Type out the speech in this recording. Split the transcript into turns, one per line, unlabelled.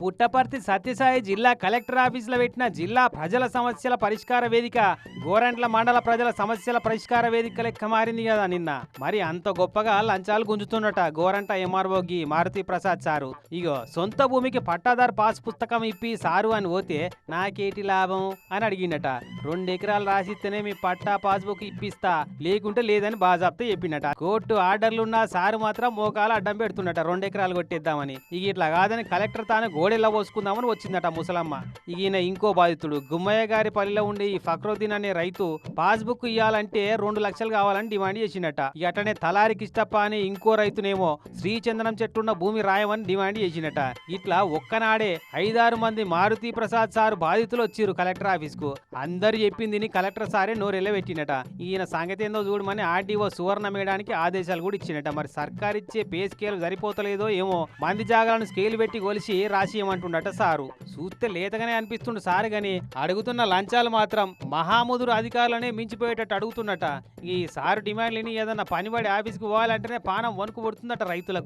పుట్టపర్తి సత్యసాయి జిల్లా కలెక్టర్ ఆఫీసులో పెట్టిన జిల్లా ప్రజల సమస్యల పరిష్కార వేదిక గోరంట్ల మండల ప్రజల సమస్యల పరిష్కార వేదిక లెక్క మారింది కదా నిన్న. మరి అంత గొప్పగా లంచాలు గుంజుతున్నట గోరంట ఎంఆర్ఓకి మారుతి ప్రసాద్ సారు. ఇగో సొంత భూమికి పట్టాదారు పాస్ పుస్తకం ఇప్పి సారు అని పోతే నాకేటి లాభం అని అడిగిండట. రెండు ఎకరాలు రాసిస్తేనే మీ పట్టా పాస్బుక్ ఇప్పిస్తా లేకుంటే లేదని బాజాబ్తో చెప్పిండట కోర్టు ఆర్డర్లున్నా సారు మాత్రం మోకాలు అడ్డం పెడుతున్నట రెండు ఎకరాలు కొట్టేద్దామని. ఇక ఇట్లా కాదని కలెక్టర్ తాను గోడెల్లా పోసుకుందామని వచ్చిందట ముసలమ్మ. ఈయన ఇంకో బాధితుడు. గుమ్మయ్య గారి పల్లెలో ఉండే ఈ ఫక్రుద్దీన్ అనే రైతు పాస్బుక్ ఇవ్వాలంటే రెండు లక్షలు కావాలని డిమాండ్ చేసిండట. అటనే తలారికి తలారి కిష్టప్ప ఇంకో రైతునేమో శ్రీచందనం చెట్టున్న భూమి రాయమని డిమాండ్ చేసిండట. ఇట్లా ఒక్కనాడే ఐదారు మంది మారుతి ప్రసాద్ సార్ బాధితులు వచ్చిర్రు కలెక్టర్ ఆఫీస్కు అందరు చెప్పింది కలెక్టర్ సారే నోరెళ్ళ పెట్టినట ఈయన సంగతి ఏందో చూడమని ఆర్డీఓ సువర్ణ మేయడానికి ఆదేశాలు కూడా ఇచ్చినట మరి సర్కార్ ఇచ్చే పే స్కేల్ సరిపోతలేదో ఏమో మంది జాగాలను స్కేల్ పెట్టి కొలిసి రాసి అంటుండట సారు? చూస్తే లేతగానే అనిపిస్తుండు సారు గాని అడుగుతున్న లంచాలు మాత్రం మహాముదురు అధికారులనే మించిపోయేటట్టు అడుగుతున్నట. ఈ సారు డిమాండ్ లేని ఏదన్నా పనిపడి ఆఫీస్కి పోవాలంటేనే పానం వణుకు పడుతుందట రైతులకు.